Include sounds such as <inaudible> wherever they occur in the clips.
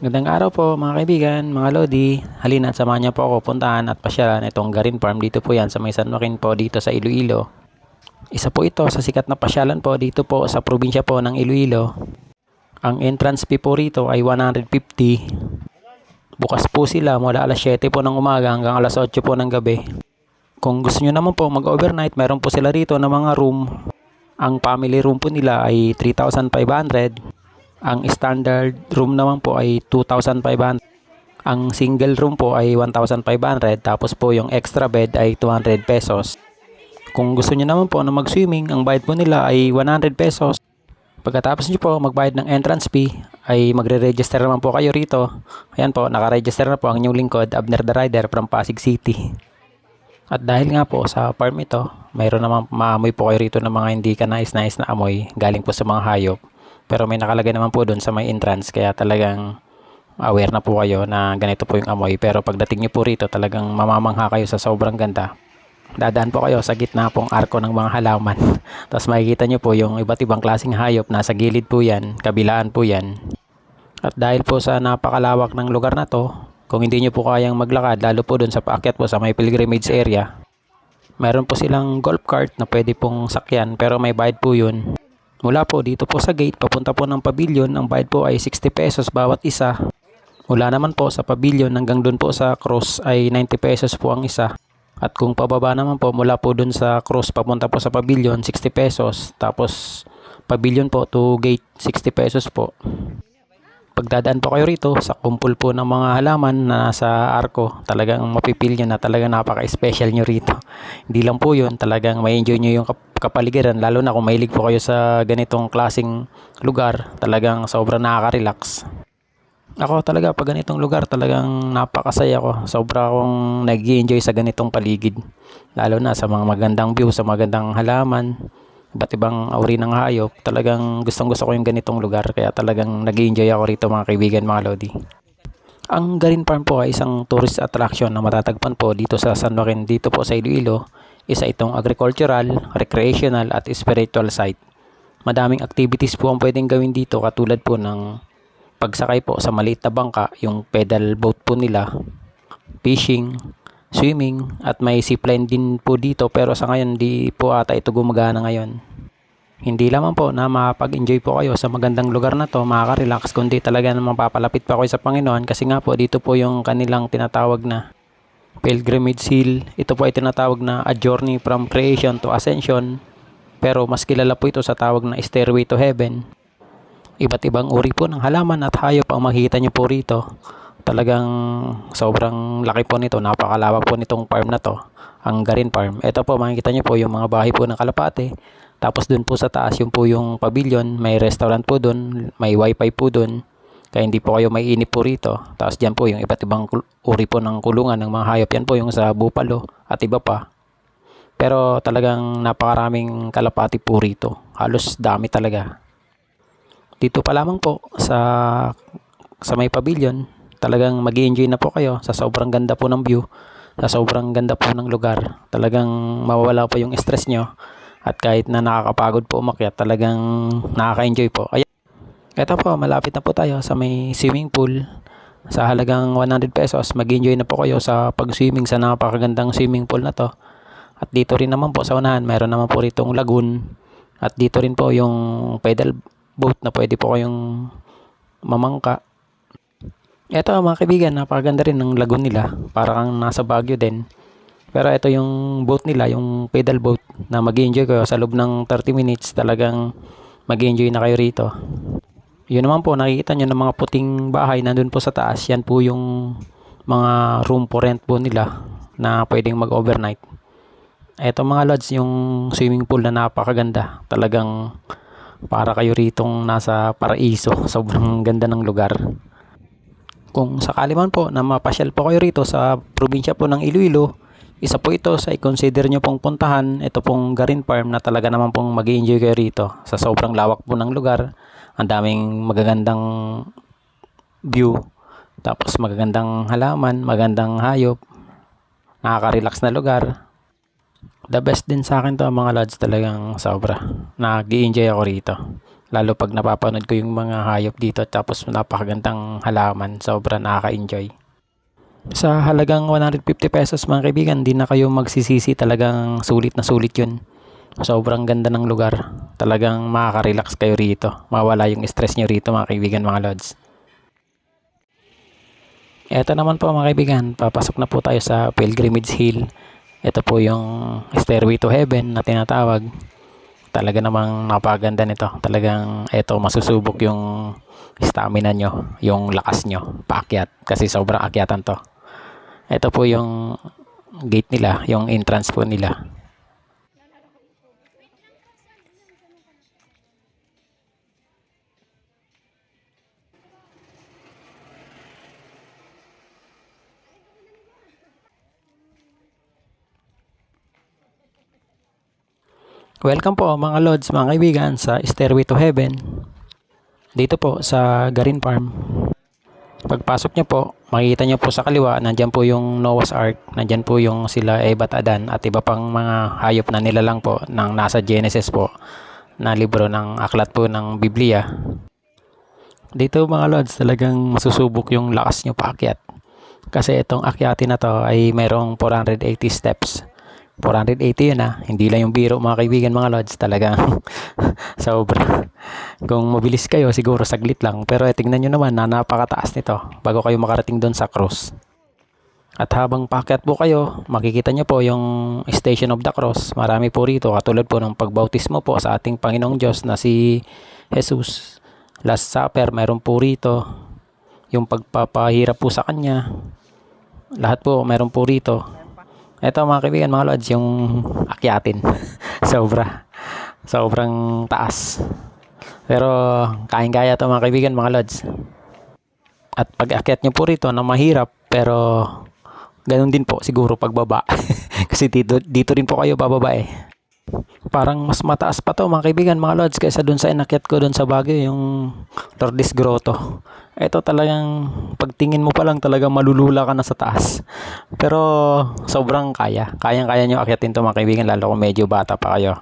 Gandang araw po mga kaibigan, mga Lodi. Halina at samahan niyo po ako puntahan at pasyalan itong Garin Farm. Dito po yan sa may San Joaquin po dito sa Iloilo. Isa po ito sa sikat na pasyalan po dito po sa probinsya po ng Iloilo. Ang entrance fee po rito ay 150. Bukas po sila mula alas 7 po ng umaga hanggang alas 8 po ng gabi. Kung gusto nyo naman po mag-overnight, meron po sila rito ng mga room. Ang family room po nila ay 3,500. Ang standard room naman po ay 2,500. Ang single room po ay 1,500. Tapos po yung extra bed ay 200 pesos. Kung gusto niyo naman po na mag-swimming, ang bayad po nila ay 100 pesos. Pagkatapos niyo po magbayad ng entrance fee, ay magre-register naman po kayo rito. Ayan po, nakaregister na po ang inyong lingkod, Abner the Rider from Pasig City. At dahil nga po sa farm ito, mayroon naman maamoy po kayo rito ng mga hindi ka nais-nais na amoy galing po sa mga hayop. Pero may nakalagay naman po doon sa may entrance kaya talagang aware na po kayo na ganito po yung amoy. Pero pagdating nyo po rito talagang mamamangha kayo sa sobrang ganda. Dadaan po kayo sa gitna pong arko ng mga halaman. <laughs> Tapos makikita nyo po yung iba't ibang klaseng hayop. Nasa gilid po yan, kabilaan po yan. At dahil po sa napakalawak ng lugar na to, kung hindi nyo po kayang maglakad, lalo po doon sa paakyat po sa may pilgrimage area, meron po silang golf cart na pwede pong sakyan pero may bayad po yun. Mula po dito po sa gate, papunta po ng pavilion, ang bayad po ay 60 pesos bawat isa. Mula naman po sa pavilion hanggang doon po sa cross ay 90 pesos po ang isa. At kung pababa naman po mula po doon sa cross papunta po sa pavilion 60 pesos. Tapos pavilion po to gate 60 pesos po. Pagdadaan po kayo rito sa kumpul po ng mga halaman na nasa arko, talagang mapipil nyo na talagang napaka-special nyo rito. Hindi lang po yun, talagang may enjoy nyo yung kap- kapaligiran, lalo na kung mahilig po kayo sa ganitong klasing lugar, talagang sobrang nakaka-relax. Ako talaga pag ganitong lugar talagang napakasaya ko. Sobra akong nag enjoy sa ganitong paligid. Lalo na sa mga magandang view, sa magandang halaman, iba't ibang uri ng hayop. Talagang gustong gusto ko yung ganitong lugar. Kaya talagang nag enjoy ako rito mga kaibigan, mga Lodi. Ang Garin Farm po ay isang tourist attraction na matatagpan po dito sa San Joaquin, dito po sa Iloilo. Isa itong agricultural, recreational at spiritual site. Madaming activities po ang pwedeng gawin dito katulad po ng pagsakay po sa maliit na bangka, yung pedal boat po nila, fishing, swimming, at may zipline din po dito pero sa ngayon di po ata ito gumagana ngayon. Hindi lamang po na makapag-enjoy po kayo sa magandang lugar na to, makaka-relax, kundi talaga na mapapalapit pa kayo sa Panginoon kasi nga po dito po yung kanilang tinatawag na Pilgrimage Hill. Ito po ay tinatawag na A Journey from Creation to Ascension pero mas kilala po ito sa tawag na Stairway to Heaven. Iba't ibang uri po ng halaman at hayop ang makikita nyo po rito. Talagang sobrang laki po nito, napakalawak po nitong farm na to, ang Garin Farm. Ito po makikita nyo po yung mga bahay po ng kalapate. Tapos dun po sa taas yung po yung pavilion, may restaurant po dun, may wifi po dun. Kaya hindi po kayo may inip po rito. Tapos dyan po yung iba't ibang uri po ng kulungan ng mga hayop. Yan po yung sa Bupalo at iba pa. Pero talagang napakaraming kalapati po rito. Halos dami talaga. Dito pa lamang po sa sa may pavilion, talagang mag enjoy na po kayo sa sobrang ganda po ng view, sa sobrang ganda po ng lugar. Talagang mawawala po yung stress nyo at kahit na nakakapagod po umakyat, talagang nakaka-enjoy po. Kaya ito po, malapit na po tayo sa may swimming pool. Sa halagang 100 pesos, mag-enjoy na po kayo sa pag-swimming sa napakagandang swimming pool na to. At dito rin naman po sa unahan, mayroon naman po rito lagoon. At dito rin po yung pedal boat na pwede po kayong mamangka. Ito mga kaibigan, napakaganda rin ng lagoon nila. Para kang nasa Baguio din. Pero ito yung boat nila, yung pedal boat na mag enjoy kayo sa loob ng 30 minutes. Talagang mag enjoy na kayo rito. Yun naman po, nakikita nyo ng mga puting bahay nandun po sa taas. Yan po yung mga room for rent po nila na pwedeng mag-overnight. Eto mga lods, yung swimming pool na napakaganda. Talagang para kayo ritong nasa paraiso. Sobrang ganda ng lugar. Kung sakali man po na mapasyal po kayo rito sa probinsya po ng Iloilo, isa po ito sa i-consider nyo pong puntahan. Ito pong Garin Farm na talaga naman pong mag enjoy kayo rito. Sa sobrang lawak po ng lugar. Ang daming magagandang view. Tapos magagandang halaman, magandang hayop. Nakaka-relax na lugar. The best din sa akin to mga lads talagang sobra. nag enjoy ako rito. Lalo pag napapanood ko yung mga hayop dito tapos napakagandang halaman. Sobrang nakaka-enjoy. Sa halagang 150 pesos mga kaibigan, di na kayo magsisisi. Talagang sulit na sulit yun. Sobrang ganda ng lugar. Talagang makaka-relax kayo rito. Mawala yung stress nyo rito mga kaibigan, mga lods. Ito naman po mga kaibigan, papasok na po tayo sa Pilgrimage Hill. Ito po yung Stairway to Heaven na tinatawag. Talaga namang napaganda nito. Talagang ito masusubok yung stamina nyo, yung lakas nyo paakyat kasi sobrang akyatan to. Ito po yung gate nila, yung entrance po nila. Welcome po mga lods, mga kaibigan sa Stairway to Heaven. Dito po sa Garin Farm. Pagpasok nyo po, makikita nyo po sa kaliwa, nandyan po yung Noah's Ark, nandyan po yung sila Ebat Adan at iba pang mga hayop na nilalang po ng nasa Genesis po na libro ng aklat po ng Biblia. Dito mga lods, talagang masusubok yung lakas nyo paakyat. Kasi itong akyatin na to ay mayroong 480 steps. 480 yun ah. Hindi lang yung biro mga kaibigan mga lods. Talagang <laughs> sobra. Kung mabilis kayo siguro saglit lang. Pero eh, tingnan nyo naman na napakataas nito bago kayo makarating doon sa cross. At habang pakyat po kayo, makikita nyo po yung Station of the Cross. Marami po rito katulad po ng pagbautismo po sa ating Panginoong Diyos na si Jesus. Last Supper, meron po rito. Yung pagpapahirap po sa Kanya. Lahat po, meron po rito. Ito mga kaibigan, mga lods, yung akyatin. <laughs> Sobra. Sobrang taas. Pero kain-kaya to mga kaibigan, mga lods. At pag akyat nyo po rito na mahirap, pero ganun din po siguro pagbaba. <laughs> Kasi dito, dito rin po kayo bababa eh. Parang mas mataas pa to mga kaibigan, mga lods, kaysa dun sa inakyat ko dun sa Baguio, yung Lourdes Grotto. Ito talagang pagtingin mo pa lang talaga malulula ka na sa taas. Pero sobrang kaya. Kayang-kaya nyo akyatin to mga kaibigan lalo kung medyo bata pa kayo.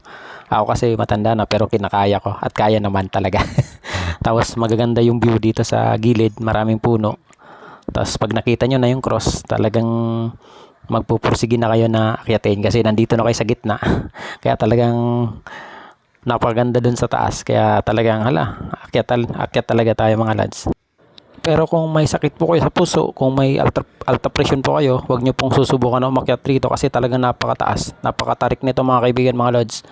Ako kasi matanda na pero kinakaya ko at kaya naman talaga. <laughs> Tapos magaganda yung view dito sa gilid, maraming puno. Tapos pag nakita nyo na yung cross, talagang magpupursige na kayo na akyatin kasi nandito na kayo sa gitna. <laughs> Kaya talagang napaganda dun sa taas. Kaya talagang hala, akyat, akyat talaga tayo mga lads. Pero kung may sakit po kayo sa puso, kung may alta, alta pressure po kayo, huwag nyo pong susubukan na umakyat rito kasi talagang napakataas. Napakatarik nito mga kaibigan, mga lods.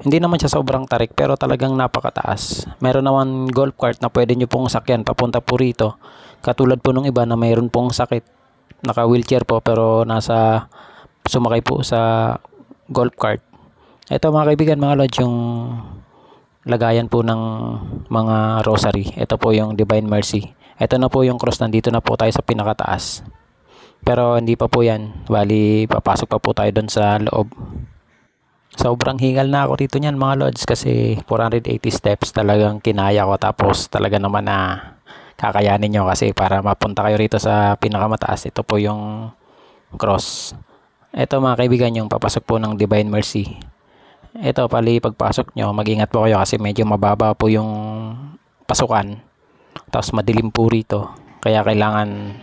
Hindi naman siya sobrang tarik pero talagang napakataas. Meron naman golf cart na pwede nyo pong sakyan papunta po rito. Katulad po nung iba na mayroon pong sakit. Naka wheelchair po pero nasa sumakay po sa golf cart. Ito mga kaibigan, mga lods, yung lagayan po ng mga rosary. Ito po yung Divine Mercy. Ito na po yung cross, nandito na po tayo sa pinakataas. Pero hindi pa po yan, bali papasok pa po tayo doon sa loob. Sobrang hingal na ako dito niyan mga lods kasi 480 steps talagang kinaya ko tapos talaga naman na kakayanin nyo kasi para mapunta kayo rito sa pinakamataas ito po yung cross. Ito mga kaibigan yung papasok po ng Divine Mercy. Ito pali pagpasok nyo mag-ingat po kayo kasi medyo mababa po yung pasukan tapos madilim po rito. Kaya kailangan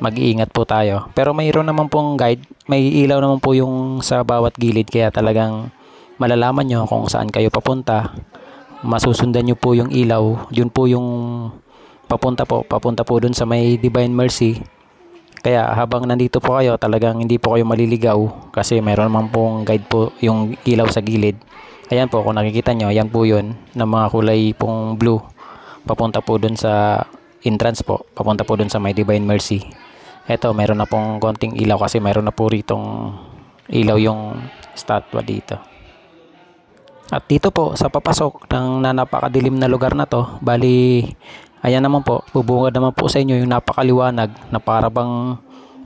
mag-iingat po tayo. Pero mayroon naman pong guide. May ilaw naman po yung sa bawat gilid. Kaya talagang malalaman nyo kung saan kayo papunta. Masusundan nyo po yung ilaw. Yun po yung papunta po. Papunta po dun sa may Divine Mercy. Kaya habang nandito po kayo, talagang hindi po kayo maliligaw. Kasi mayroon naman pong guide po yung ilaw sa gilid. Ayan po, kung nakikita nyo, yan po yun. Na mga kulay pong blue papunta po dun sa entrance po, papunta po dun sa may Divine Mercy. Ito, meron na pong konting ilaw kasi meron na po ritong ilaw yung statwa dito. At dito po, sa papasok ng na napakadilim na lugar na to, bali, ayan naman po, bubungad naman po sa inyo yung napakaliwanag na para bang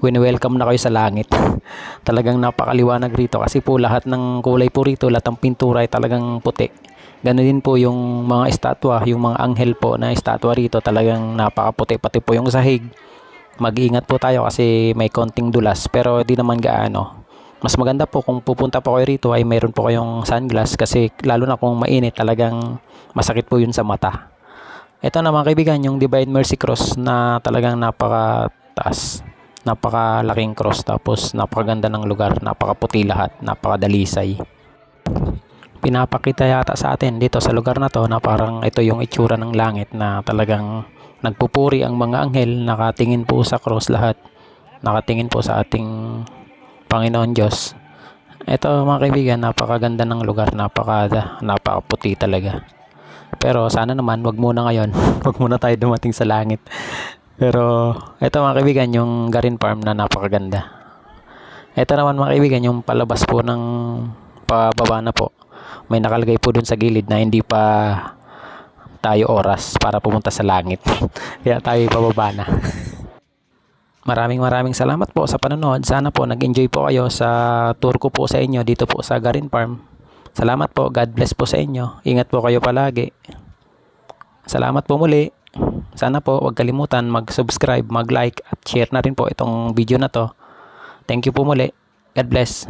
wini-welcome na kayo sa langit. <laughs> talagang napakaliwanag rito kasi po lahat ng kulay po rito, lahat ng pintura ay talagang puti. Ganun din po yung mga estatwa, yung mga anghel po na estatwa rito talagang napakaputi pati po yung sahig. Mag-iingat po tayo kasi may konting dulas pero di naman gaano. mas maganda po kung pupunta po kayo rito ay mayroon po kayong sunglass kasi lalo na kung mainit talagang masakit po yun sa mata. Ito na mga kaibigan, yung Divine Mercy Cross na talagang napakataas. Napakalaking cross tapos napakaganda ng lugar, napakaputi lahat, napakadalisay. Pinapakita yata sa atin dito sa lugar na to na parang ito yung itsura ng langit na talagang nagpupuri ang mga anghel, nakatingin po sa cross lahat. Nakatingin po sa ating Panginoon Diyos. Ito mga kaibigan, napakaganda ng lugar, napaka, napakaputi talaga. Pero sana naman, wag muna ngayon. <laughs> wag muna tayo dumating sa langit. Pero ito mga kaibigan, yung Garin Farm na napakaganda. Ito naman mga kaibigan, yung palabas po ng pababa na po. May nakalagay po dun sa gilid na hindi pa tayo oras para pumunta sa langit. <laughs> Kaya tayo pababa na. <laughs> Maraming maraming salamat po sa panonood. Sana po nag-enjoy po kayo sa tour ko po sa inyo dito po sa Garin Farm. Salamat po. God bless po sa inyo. Ingat po kayo palagi. Salamat po muli. Sana po huwag kalimutan mag-subscribe, mag-like at share na rin po itong video na to. Thank you po muli. God bless.